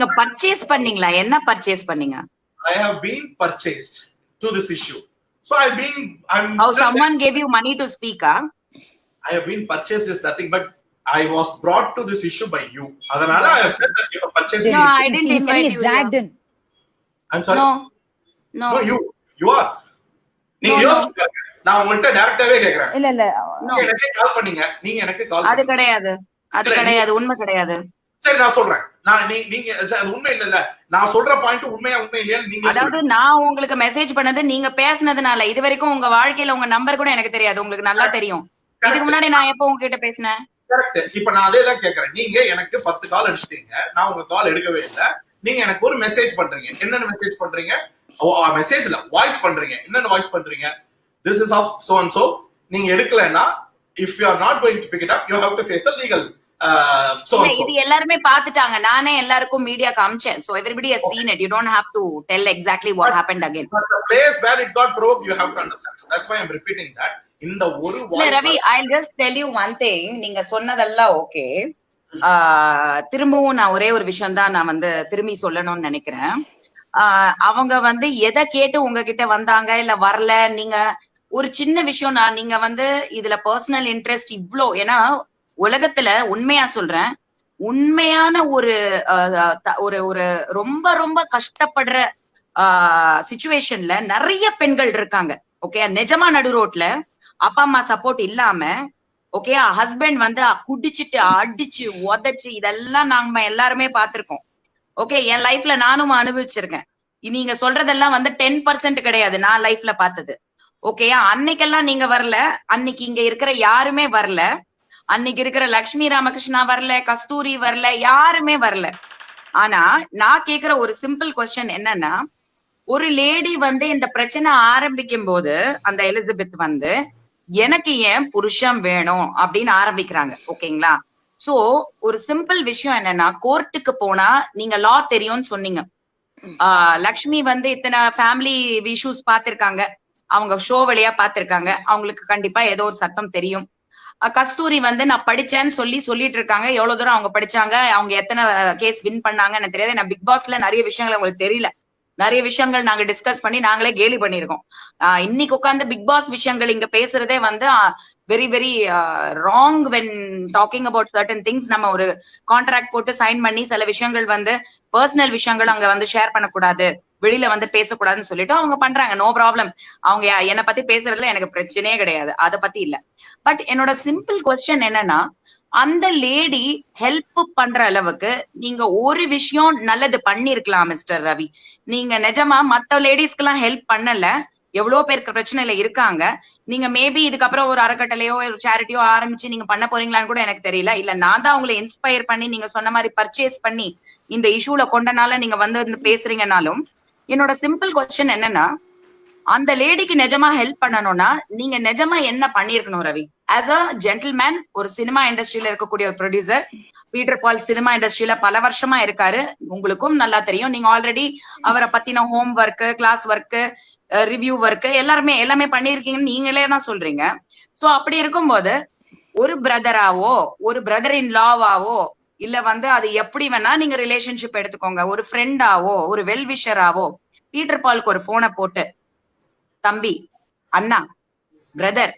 நீங்க பர்ச்சேஸ் பண்ணீங்களா என்ன பர்ச்சேஸ் பண்ணீங்க I have been purchased to this issue. So I've been, I'm, how still- someone gave you money to speak ah I have been purchased is nothing, but I was brought to this issue by you. Adhanala, I have said that you have purchased No, me. I didn't He's- invite he's you dragged in. I'm sorry. no no No, you, you are. நீங்க No, no. யோசிச்சு. நான் உங்கள்கிட்ட டைரக்டாவே கேக்குறேன் இல்ல இல்ல எனக்கு கால் பண்ணீங்க நீங்க எனக்கு கால் அது கிடையாது அது கிடையாது உண்மை கிடையாது சரி நான் சொல்றேன் நான் நீங்க அது உண்மை இல்ல நான் சொல்ற பாயிண்ட் உண்மையா உண்மை இல்லையான்னு நீங்க அதாவது நான் உங்களுக்கு மெசேஜ் பண்ணது நீங்க பேசுனதுனால இது வரைக்கும் உங்க வாழ்க்கையில உங்க நம்பர் கூட எனக்கு தெரியாது. உங்களுக்கு நல்லா தெரியும். இதுக்கு முன்னாடி நான் எப்போ உங்ககிட்ட பேசினேன்? கரெக்ட் இப்ப நான் அதே தான் கேக்குறேன். நீங்க எனக்கு பத்து கால் அடிச்சிட்டீங்க. நான் உங்க கால் எடுக்கவே இல்ல. நீங்க எனக்கு ஒரு மெசேஜ் பண்றீங்க. என்னென்ன மெசேஜ் பண்றீங்க? மெசேஜ் இல்ல. வாய்ஸ் பண்றீங்க. என்னென்ன வாய்ஸ் பண்றீங்க? This is of so and so நீங்க எடுக்கலைன்னா if you are not going to pick it up you have to face the legal இது எல்லாருமே பாத்துட்டாங்க. நானே எல்லாருக்கும் மீடியா காமிச்சேன். So everybody has seen it you don't have to tell exactly what happened again But the place where it got provoked, you have to understand. So that's why I'm repeating that. இந்த ஒரு இல்ல Ravi I just tell you one thing நீங்க சொன்னதெல்லாம் okay திரும்பவும் நான் ஒரே ஒரு விஷயம் தான் நான் வந்து திரும்பி சொல்லணும்னு நினைக்கிறேன். அவங்க வந்து எதை கேட்டு உங்ககிட்ட வந்தாங்க இல்ல வரல? நீங்க ஒரு சின்ன விஷயம் நான் நீங்க வந்து இதுல பர்சனல் இன்ட்ரெஸ்ட் இவ்ளோ ஏன்னா உலகத்துல உண்மையா சொல்றேன். உண்மையான ஒரு ஒரு ஒரு ரொம்ப ரொம்ப கஷ்டப்படுற சுச்சுவேஷன்ல நிறைய பெண்கள் இருக்காங்க. ஓகே நிஜமா நடு ரோட்ல அப்பா அம்மா சப்போர்ட் இல்லாம ஓகே ஹஸ்பண்ட் வந்து குடிச்சிட்டு அடிச்சு உதச்சு இதெல்லாம் நாங்க எல்லாருமே பார்த்திருக்கோம். ஓகே என் லைஃப்ல நானும் அனுபவிச்சிருக்கேன். நீங்க சொல்றதெல்லாம் வந்து டென் பர்சன்ட் கிடையாது நான் லைஃப்ல பார்த்தது. ஓகேயா அன்னைக்கெல்லாம் நீங்க வரல. அன்னைக்கு இங்க இருக்கிற யாருமே வரல. அன்னைக்கு இருக்கிற லக்ஷ்மி ராமகிருஷ்ணா வரல கஸ்தூரி வரல யாருமே வரல. ஆனா நான் கேக்குற ஒரு சிம்பிள் கொஸ்டின் என்னன்னா ஒரு லேடி வந்து இந்த பிரச்சனை ஆரம்பிக்கும் போது அந்த எலிசபெத் வந்து எனக்கு ஏன் புருஷன் வேணும்? அப்படின்னு ஆரம்பிக்கிறாங்க. ஓகேங்களா? சோ ஒரு சிம்பிள் விஷயம் என்னன்னா கோர்ட்டுக்கு போனா நீங்க லா தெரியும்னு சொன்னீங்க. ஆஹ் லக்ஷ்மி வந்து இத்தனை ஃபேமிலி இஷ்யூஸ் பாத்திருக்காங்க அவங்க ஷோ வழியா பாத்திருக்காங்க அவங்களுக்கு கண்டிப்பா ஏதோ ஒரு சட்டம் தெரியும். கஸ்தூரி வந்து நான் படிச்சேன்னு சொல்லி சொல்லிட்டு இருக்காங்க எவ்வளவு தூரம் அவங்க படிச்சாங்க அவங்க எத்தனை கேஸ் வின் பண்ணாங்கன்னு எனக்கு தெரியாது. நான் பிக் பாஸ்ல நிறைய விஷயங்கள் உங்களுக்கு தெரியல. நிறைய விஷயங்கள் நாங்க டிஸ்கஸ் பண்ணி நாங்களே கேலி பண்ணிருக்கோம் ஆஹ் இன்னைக்கு உட்காந்து பிக் பாஸ் விஷயங்கள் இங்க பேசுறதே வந்து very very wrong when talking about certain things நம்ம ஒரு கான்ட்ராக்ட் போட்டு சைன் பண்ணி சில விஷயங்கள் வந்து பர்சனல் விஷயங்கள் அங்க வந்து ஷேர் பண்ணக்கூடாது. வெளியில வந்து பேசக்கூடாதுன்னு சொல்லிட்டு அவங்க பண்றாங்க. நோ ப்ராப்ளம் அவங்க என்னை பத்தி பேசுறதுல எனக்கு பிரச்சனையே கிடையாது. அத பத்தி இல்ல. பட் என்னோட சிம்பிள் கொஸ்டின் என்னன்னா அந்த லேடி ஹெல்ப் பண்ற அளவுக்கு நீங்க ஒரு விஷயம் நல்லது பண்ணிருக்கலாம் மிஸ்டர் ரவி. நீங்க நிஜமா மத்த லேடிஸ்க்கு எல்லாம் ஹெல்ப் பண்ணல. எவ்வளவு பேருக்கு பிரச்சனையில இருக்காங்க. நீங்க மேபி இதுக்கப்புறம் ஒரு அறக்கட்டளையோ ஒரு சேரிட்டியோ ஆரம்பிச்சு நீங்க பண்ண போறீங்களான்னு கூட எனக்கு தெரியல. இல்ல நான் தான் உங்களை இன்ஸ்பயர் பண்ணி நீங்க சொன்ன மாதிரி பர்ச்சேஸ் பண்ணி இந்த இஷ்யூல கொண்டனால நீங்க வந்து பேசுறீங்கனாலும் என்னோட சிம்பிள் கொஸ்டின் என்னன்னா அந்த லேடிக்கு நிஜமா ஹெல்ப் பண்ணணும்னா நீங்க நிஜமா என்ன பண்ணிருக்கணும் ரவி? ஆஸ் அ ஜென்டில்மேன் ஒரு சினிமா இண்டஸ்ட்ரியில இருக்கக்கூடிய ஒரு ப்ரொடியூசர் பீட்டர் பால் சினிமா இண்டஸ்ட்ரியில பல வருஷமா இருக்காரு. உங்களுக்கும் நல்லா தெரியும். நீங்க ஆல்ரெடி அவரை பத்தின home work class work review work எல்லாருமே எல்லாமே பண்ணிருக்கீங்கன்னு நீங்களே தான் சொல்றீங்க. சோ அப்படி இருக்கும்போது ஒரு பிரதராவோ ஒரு பிரதர் இன் லாவாவோ இல்ல வந்து அது எப்படி வேணா நீங்க ரிலேஷன்ஷிப் எடுத்துக்கோங்க. ஒரு ஃப்ரெண்டாவோ ஒரு வெல்விஷராவோ பீட்டர் பாலுக்கு ஒரு போனை போட்டு தம்பி அண்ணா பிரதர்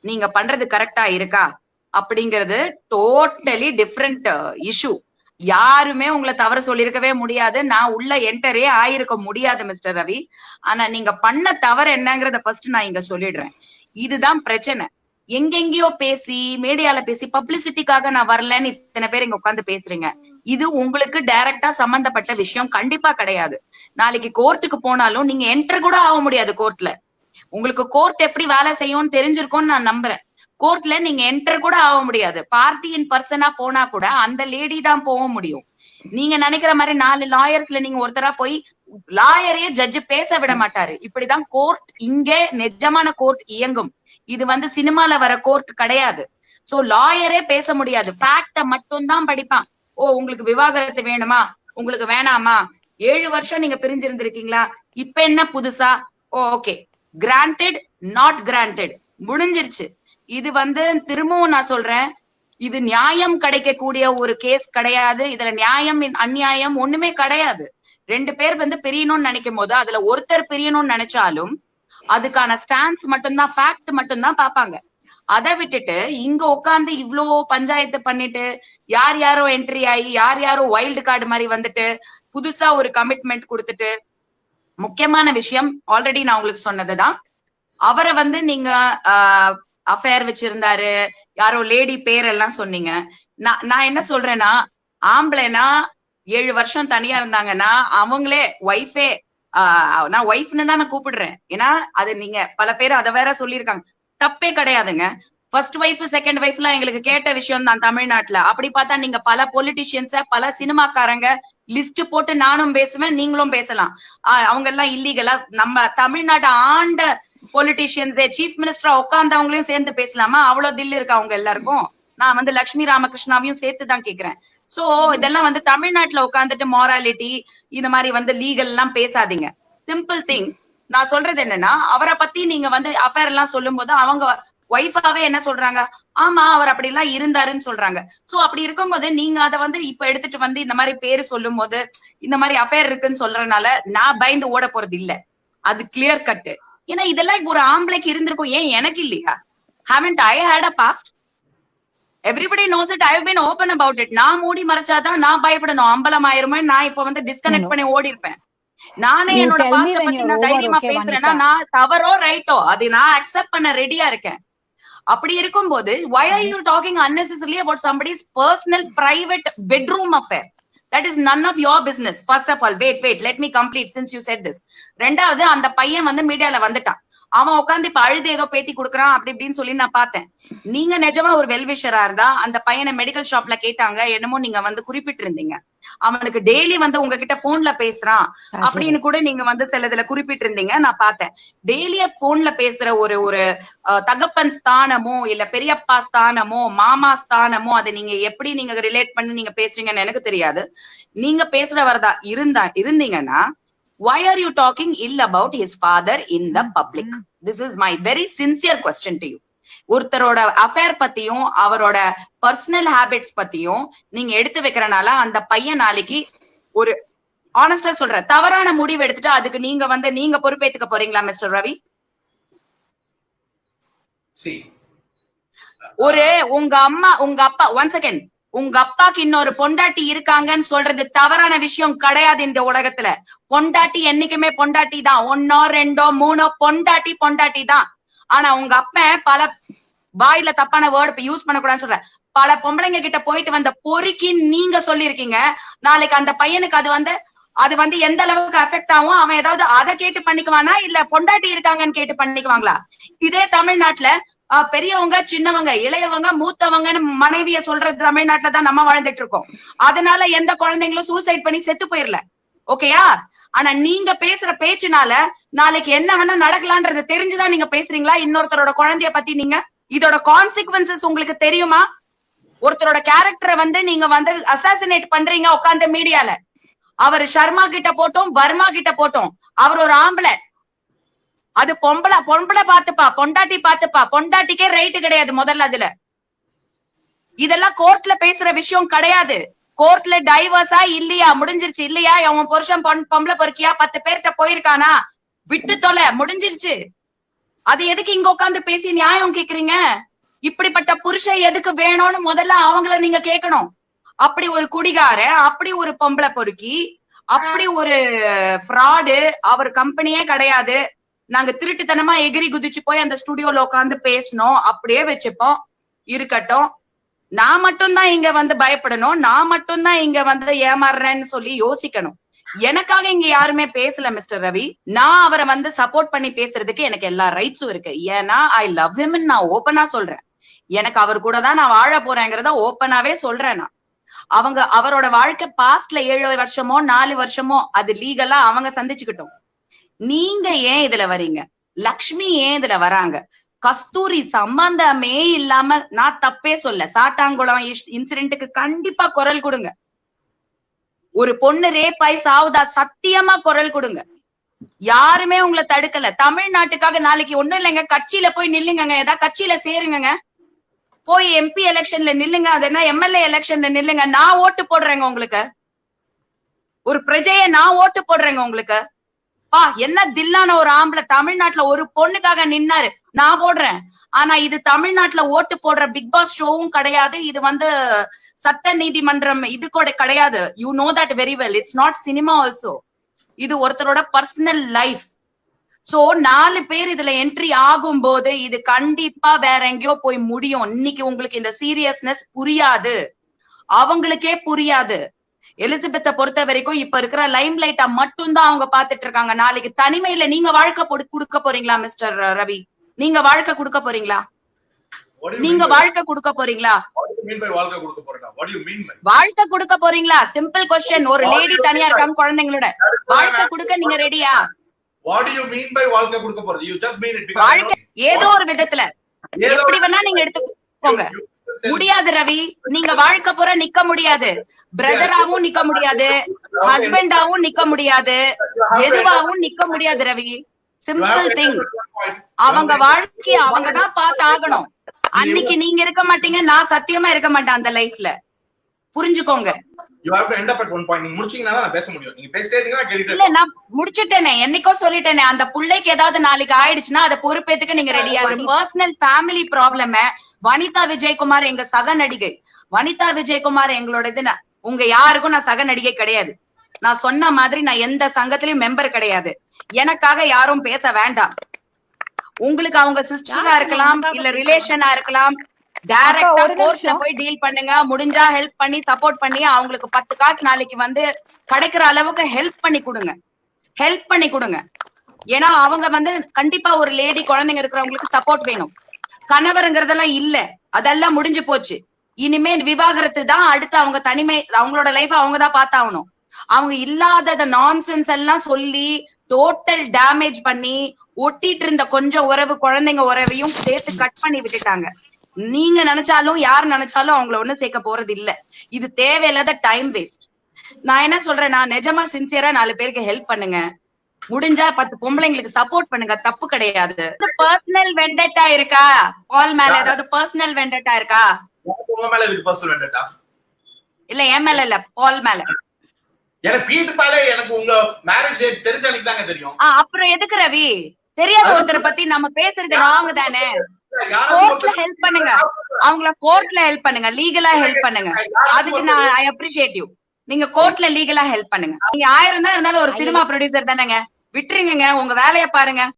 நீங்க பண்றது கரெக்டா இருக்கா? அப்படிங்கிறது டோட்டலி டிஃப்ரெண்ட் இஷ்யூ யாருமே உங்களை தவறு சொல்லியிருக்கவே முடியாது. நான் உள்ள என்டரே ஆயிருக்க முடியாது மிஸ்டர் ரவி. ஆனா நீங்க பண்ண தவறு என்னங்கறத ஃபர்ஸ்ட் நான் இங்க சொல்லிடுறேன். இதுதான் பிரச்சனை. எங்கெங்கயோ பேசி மீடியால பேசி பப்ளிசிட்டிக்காக நான் வரலன்னு இத்தனை பேர் இங்க உட்காந்து பேசுறீங்க. இது உங்களுக்கு டைரக்டா சம்பந்தப்பட்ட விஷயம். கண்டிப்பா கிடையாது. நாளைக்கு கோர்ட்டுக்கு போனாலும் நீங்க என்டர் கூட ஆக முடியாது கோர்ட்ல உங்களுக்கு கோர்ட் எப்படி வேலை செய்யும்னு தெரிஞ்சிருக்கும்னு நான் நம்புறேன். கோர்ட்ல நீங்க என்டர் கூட ஆக முடியாது. பார்ட்டி இன் பர்சனா போனா கூட அந்த லேடி தான் போக முடியும். நீங்க நினைக்கிற மாதிரி நாலு லாயர்க்குள்ள நீங்க ஒருத்தரா போய் லாயரே ஜட்ஜ் பேச விட மாட்டாரு. இப்படிதான் கோர்ட் இங்க நிஜமான கோர்ட் இயங்கும். இது வந்து சினிமால வர கோர்ட் கிடையாது. சோ லாயரே பேச முடியாது. ஃபேக்ட மட்டும் தான் படிப்பான். ஓ உங்களுக்கு விவாகரத்து வேணுமா? உங்களுக்கு வேணாமா? ஏழு வருஷம் நீங்க பிரிஞ்சிருந்திருக்கீங்களா? இப்ப என்ன புதுசா? Oh okay granted not granted முடிஞ்சிருச்சு. இது வந்து திரும்பவும் நான் சொல்றேன். இது நியாயம் கிடைக்கக்கூடிய ஒரு கேஸ் கிடையாது. இதுல நியாயம் அந்நியாயம் ஒண்ணுமே கிடையாது. ரெண்டு பேர் வந்து பிரியணும்னு நினைக்கும் போது அதுல ஒருத்தர் பிரியணும்னு நினைச்சாலும் அதுக்கான ஸ்டாண்ட் மட்டும்தான் ஃபேக்ட் மட்டும்தான் பாப்பாங்க அதை விட்டுட்டு இங்க உட்கார்ந்து இவ்ளோ பஞ்சாயத்து பண்ணிட்டு யார் யாரோ என்ட்ரி ஆகி யார் யாரோ வைல்டு கார்டு மாதிரி வந்துட்டு புதுசா ஒரு கமிட்மெண்ட் கொடுத்துட்டு முக்கியமான விஷயம் ஆல்ரெடி நான் உங்களுக்கு சொன்னதுதான். அவரை வந்து நீங்க அஃபேர் வச்சிருந்தாரு யாரோ லேடி பேர் எல்லாம் சொன்னீங்க. நான் நான் என்ன சொல்றேன்னா ஆம்பளைனா ஏழு வருஷம் தனியா இருந்தாங்கன்னா அவங்களே ஒய்ஃபே நான் ஒய்ஃப்னு தான் நான் கூப்பிடுறேன். ஏன்னா அது நீங்க பல பேர் அதை வேற சொல்லியிருக்காங்க. தப்பே கிடையாதுங்க. ஃபர்ஸ்ட் ஒய்ஃப் செகண்ட் ஒய்ஃப்லாம் எங்களுக்கு கேட்ட விஷயம் தான் தமிழ்நாட்டுல. அப்படி பார்த்தா நீங்க பல பொலிட்டிஷியன்ஸ பல சினிமாக்காரங்க லிஸ்ட் போட்டு நானும் பேசுவேன் நீங்களும் பேசலாம். ஆஹ் அவங்க எல்லாம் இல்லீகலா நம்ம தமிழ்நாட்டை ஆண்ட பொலிட்டிஷியன்ஸே சீஃப் மினிஸ்டரா உட்கார்ந்தவங்களையும் சேர்ந்து பேசலாமா? அவ்வளவு தில் இருக்கு அவங்க எல்லாருக்கும்? நான் வந்து லட்சுமி ராமகிருஷ்ணாவையும் சேர்த்து தான் கேக்குறேன். சோ இதெல்லாம் வந்து தமிழ்நாட்டுல உட்காந்துட்டு மாராலிட்டி இந்த மாதிரி வந்து லீகல் எல்லாம் பேசாதீங்க. சிம்பிள் திங் நான் சொல்றது என்னன்னா அவரை பத்தி நீங்க வந்து அஃபேர் எல்லாம் சொல்லும் போது அவங்க ஒய்ஃபாவே என்ன சொல்றாங்க? ஆமா அவர் அப்படி எல்லாம் இருந்தாருன்னு சொல்றாங்க. சோ அப்படி இருக்கும்போது நீங்க அதை வந்து இப்ப எடுத்துட்டு வந்து இந்த மாதிரி பேரு சொல்லும் போது இந்த மாதிரி அஃபேர் இருக்குன்னு சொல்றதுனால நான் பயந்து ஓட போறது இல்ல. அது கிளியர் கட்டு ஏன்னா இதெல்லாம் ஒரு ஆம்பளைக்கு இருந்திருக்கும். ஏன் எனக்கு இல்லையா? Haven't I had a past everybody knows it I been open about it நான் மூடி மறைச்சாதான் நான் பயப்படணும். அம்பலம் ஆயிருமே நான் இப்ப வந்து டிஸ்கனெக்ட் பண்ணி ஓடி இருப்பேன். நானே என்னோட பாஸ்ட பத்தி நான் தைரியமா பேசுறேன்னா. நான் தவறோ ரைட்டோ அது நான் அக்செப்ட் பண்ண ரெடியா இருக்கேன். அப்படி இருக்கும்போது why are you talking unnecessary about somebody's personal private bedroom affair that is none of your business first of all wait wait let me complete since you said this ரெண்டாவது அந்த பையன் வந்து மீடியால வந்துட்டான் அவன் உட்காந்து இப்ப அழுது ஏதோ பேட்டி கொடுக்குறான் அப்படி இப்படின்னு சொல்லி நான் பார்த்தேன். நீங்க நிஜமா ஒரு வெல்விஷரா இருந்தா அந்த பையனை மெடிக்கல் ஷாப்ல கேட்டாங்க என்னமோ நீங்க வந்து குறிப்பிட்டிருந்தீங்க. அவனுக்கு டெய்லி வந்து உங்ககிட்ட போன்ல பேசுறான் அப்படின்னு கூட நீங்க வந்து சிலதுல குறிப்பிட்டிருந்தீங்க நான் பார்த்தேன். டெய்லிய போன்ல பேசுற ஒரு ஒரு தகப்பன் ஸ்தானமோ இல்ல பெரியப்பா ஸ்தானமோ மாமா ஸ்தானமோ அதை நீங்க எப்படி நீங்க ரிலேட் பண்ணி நீங்க பேசுறீங்கன்னு எனக்கு தெரியாது. நீங்க பேசுறவர்தா இருந்தா இருந்தீங்கன்னா why are you talking ill about his father in the public? This is my very sincere question to you. ஒருத்தரோட அஃபேர் பத்தியும் அவரோட பர்சனல் ஹேபிட்ஸ் பத்தியும் நீங்க எடுத்து வைக்கிறனால அந்த பையன் நாளைக்கு ஒரு ஆனஸ்டா சொல்ற தவறான முடிவு எடுத்துட்டு அதுக்கு நீங்க வந்து நீங்க பொறுப்பேத்துக்க போறீங்களா மிஸ்டர் ரவி? சி ஒரு உங்க அம்மா உங்க அப்பா ஒன் செகண்ட் உங்க அப்பாக்கு இன்னொரு பொண்டாட்டி இருக்காங்கன்னு சொல்றது தவறான விஷயம் கிடையாது இந்த உலகத்துல. பொண்டாட்டி என்னைக்குமே பொண்டாட்டி தான். ஒன்னோ ரெண்டோ மூணோ பொண்டாட்டி பொண்டாட்டி தான். ஆனா உங்க அப்பன் பல வாயில தப்பான வேர்டு யூஸ் பண்ணக்கூடாதுன்னு சொல்ற. பல பொம்பளைங்க கிட்ட போயிட்டு வந்த பொறுக்கின்னு நீங்க சொல்லிருக்கீங்க நாளைக்கு அந்த பையனுக்கு அது வந்து அது வந்து எந்த அளவுக்கு அஃபெக்ட் ஆகும் அவன் ஏதாவது அதை கேட்டு பண்ணிக்குவானா? இல்ல பொண்டாட்டி இருக்காங்கன்னு கேட்டு பண்ணிக்குவாங்களா? இதே தமிழ்நாட்டுல பெரியவங்க சின்னவங்க இளையவங்க மூத்தவங்கன்னு மனைவிய சொல்றது தமிழ்நாட்டுல தான் நம்ம வாழ்ந்துட்டு இருக்கோம். அதனால எந்த குழந்தைங்களும் சூசைட் பண்ணி செத்து போயிரல. ஓகேயா ஆனா நீங்க பேசுற பேச்சுனால நாளைக்கு என்ன வேணா நடக்கலான்றது தெரிஞ்சுதான் நீங்க பேசுறீங்களா? இன்னொருத்தரோட குழந்தைய பத்தி நீங்க? இதோட கான்சிக்வன்சஸ் உங்களுக்கு தெரியுமா? ஒருத்தரோட கேரக்டரை வந்து நீங்க வந்து அசாசினேட் பண்றீங்க உட்கார்ந்த மீடியால அவர் சர்மா கிட்ட போட்டோம் வர்மா கிட்ட போட்டோம். அவர் ஒரு ஆம்பளை. அது பொம்பளை பொம்பளை பாத்துப்பா பொண்டாட்டி பாத்துப்பா பொண்டாட்டிக்கே ரைட்டு கிடையாது முதல்ல அதுல. இதெல்லாம் கோர்ட்ல பேசுற விஷயம் கிடையாது. கோர்ட்ல டைவர்ஸா இல்லையா? முடிஞ்சிருச்சு இல்லையா? அவன் புருஷன் பொன் பொம்பளை பொறுக்கியா? பத்து பேர்கிட்ட போயிருக்கானா? விட்டு தொலை முடிஞ்சிருச்சு. அது எதுக்கு இங்க உட்கார்ந்து பேசி நியாயம் கேக்குறீங்க? இப்படிப்பட்ட புருஷன் எதுக்கு வேணும்னு முதல்ல அவங்கள நீங்க கேட்கணும் அப்படி ஒரு குடிகார அப்படி ஒரு பொம்பளை பொறுக்கி அப்படி ஒரு ஃப்ராடு அவர் கம்பெனியே கிடையாது. நாங்க திருட்டுத்தனமா எகிரி குதிச்சு போய் அந்த ஸ்டுடியோல உட்கார்ந்து பேசணும் அப்படியே வச்சுப்போம். இருக்கட்டும். நான் மட்டும்தான் இங்க வந்து பயப்படணும். நான் மட்டும்தான் இங்க வந்து ஏமாறுறேன்னு சொல்லி யோசிக்கணும். எனக்காக இங்க யாருமே பேசல மிஸ்டர் ரவி. நான் அவரை வந்து சப்போர்ட் பண்ணி பேசுறதுக்கு எனக்கு எல்லா ரைட்ஸும் இருக்கு. ஏன்னா ஐ லவ் him நான் ஓப்பனா சொல்றேன். எனக்கு அவர் கூட தான் நான் வாழ போறேங்கிறத ஓப்பனாவே சொல்றேன் நான். அவங்க அவரோட வாழ்க்கை பாஸ்ட்ல ஏழு வருஷமோ நாலு வருஷமோ அது லீகலா அவங்க சந்திச்சுக்கிட்டோம். நீங்க ஏன் இதுல வரீங்க? லக்ஷ்மி ஏன் இதுல வராங்க? கஸ்தூரி சம்பந்தமே இல்லாம நான் தப்பே சொல்ல. சாட்டாங்குளம் இன்சிடென்ட்டுக்கு கண்டிப்பா குரல் கொடுங்க. ஒரு பொண்ணு ரேப் ஆயி சாவுதா சத்தியமா குரல் கொடுங்க. யாருமே உங்களை தடுக்கல. தமிழ்நாட்டுக்காக நாளைக்கு ஒண்ணும் இல்லைங்க. கட்சியில போய் நில்லுங்கங்க. ஏதாவது கட்சியில சேருங்க போய் எம்பி எலெக்ஷன்ல நில்லுங்க. அது என்ன எம்எல்ஏ எலெக்ஷன்ல நில்லுங்க. நான் ஓட்டு போடுறேங்க உங்களுக்கு. ஒரு பிரஜைய நான் ஓட்டு போடுறேங்க உங்களுக்கு. பா என்ன தில்லான ஒரு ஆம்பளை தமிழ்நாட்டுல ஒரு பொண்ணுக்காக நின்னாரு. நான் போடுறேன். ஆனா இது தமிழ்நாட்டுல ஓட்டு போடுற பிக் பாஸ் ஷோவும் கிடையாது. இது வந்து சட்ட நீதிமன்றம் இது கூட கிடையாது. You know that very well it's not cinema also இது ஒருத்தரோட பர்சனல் லைஃப் சோ நாலு பேர் இதுல என்ட்ரி ஆகும் போது இது கண்டிப்பா வேற எங்கேயோ போய் முடியும். இன்னைக்கு உங்களுக்கு இந்த சீரியஸ்னஸ் புரியாது. அவங்களுக்கே புரியாது. எலிசபெத்தை பொறுத்த வரைக்கும் இப்ப இருக்கிற லைம் லைட்டா மட்டும்தான் அவங்க பாத்துட்டு இருக்காங்க. நாளைக்கு தனிமையில நீங்க வாழ்க்கை பொடு- கொடுக்க போறீங்களா மிஸ்டர் ரவி? நீங்க வாழ்க்கை கொடுக்க போறீங்களா? நீங்க வாழ்க்கை கொடுக்க போறீங்களா? வாழ்க்கை கொடுக்க போறீங்களா? சிம்பிள் கொஸ்டின் ஒரு லேடி தனியா இருக்காங்க குழந்தைங்களோட. வாழ்க்கை கொடுக்க நீங்க ரெடியா ஏதோ ஒரு விதத்துல. எப்படி வேணா நீங்க எடுத்துக்கோங்க. முடியாது ரவி. நீங்க வாழ்க்கை பூரா நிக்க முடியாது. பிரதராவும் நிக்க முடியாது. ஹஸ்பண்டாவும் நிக்க முடியாது. எதுவாவும் நிக்க முடியாது ரவி. சிம்பிள் திங் அவங்க வாழ்க்கைய அவங்க தான் பார்த்து ஆகணும் அன்னைக்கு நீங்க இருக்க மாட்டீங்க நான் சத்தியமா இருக்க மாட்டேன் அந்த லைஃப்ல புரிஞ்சுக்கோங்க. You have to end up at one point நீங்க முடிச்சீங்கன்னா தான் நான் பேச முடியும். நீங்க பேசிட்டே இருக்கீங்கன்னா நான் கேட்டுட்டே இல்ல நான் முடிச்சிட்டேனே. என்னைக்கோ சொல்லிட்டேனே. அந்த புள்ளைக்கு ஏதாவது நாளைக்கு ஆயிடுச்சுன்னா அதை பொறுப்பேத்துக்க நீங்க ரெடியா ஒரு பர்சனல் ஃபேமிலி ப்ராப்ளம வனிதா விஜயகுமார் எங்க சக நடிகை. வனிதா விஜயகுமார் எங்களோட இது உங்க யாருக்கும் நான் சக நடிகை கிடையாது. நான் சொன்ன மாதிரி நான் எந்த சங்கத்திலயும் மெம்பர் கிடையாது. எனக்காக யாரும் பேச வேண்டாம். உங்களுக்கு அவங்க சிஸ்டரா இருக்கலாம் இல்ல ரிலேஷனா இருக்கலாம் டைரக்டா கோர்ட்ல. போய் டீல் பண்ணுங்க. முடிஞ்சா ஹெல்ப் பண்ணி சப்போர்ட் பண்ணி அவங்களுக்கு பத்து காட்டு நாளைக்கு வந்து கிடைக்கிற அளவுக்கு ஹெல்ப் பண்ணி கொடுங்க. ஹெல்ப் பண்ணி கொடுங்க. ஏன்னா அவங்க வந்து கண்டிப்பா ஒரு லேடி குழந்தைங்க இருக்கிறவங்களுக்கு சப்போர்ட் வேணும். கணவருங்கிறதெல்லாம் இல்ல. அதெல்லாம் முடிஞ்சு போச்சு. இனிமே விவாகரத்து தான் அடுத்து அவங்க தனிமை அவங்களோட லைஃப் அவங்க தான் பார்த்தாகணும். அவங்க இல்லாதத நான்சென்ஸ் எல்லாம் சொல்லி டோட்டல் டேமேஜ் பண்ணி ஒட்டிட்டு இருந்த கொஞ்சம் உறவு குழந்தைங்க உறவையும் சேர்த்து கட் பண்ணி விட்டுட்டாங்க. நீங்க நினைச்சாலும் யார் நினைச்சாலும் அவங்கள ஒண்ணு சேர்க்க போறது இல்ல. இது தேவையில்லாத டைம் வேஸ்ட் நான் என்ன சொல்றேன் நான் நிஜமா சின்சியரா நாலு பேருக்கு ஹெல்ப் பண்ணுங்க. முடிஞ்சா பத்து பொம்பளைங்களுக்கு சப்போர்ட் பண்ணுங்க. தப்பு கிடையாது. பர்சனல் வெண்டட்டா இருக்கா? பால் மேல ஏதாவது பர்சனல் வெண்டட்டா இருக்கா? இல்ல என் மேல இல்ல பால் மேல. அப்புறம் எதுக்கு ரவி? தெரியாத ஒருத்தரை பத்தி நம்ம பேசுறது ராங் தானே? கோர்ட்ல ஹெல்ப் பண்ணுங்க. அவங்கள கோர்ட்ல ஹெல்ப் பண்ணுங்க. லீகலா ஹெல்ப் பண்ணுங்க. அதுக்கு நான் ஐ அப்ரிஷியேட் யூ நீங்க கோர்ட்ல லீகலா ஹெல்ப் பண்ணுங்க. நீங்க ஆயிரம் தான் இருந்தாலும் ஒரு சினிமா ப்ரொடியூசர் தானேங்க. விட்டுருங்க உங்க வேலைய பாருங்க.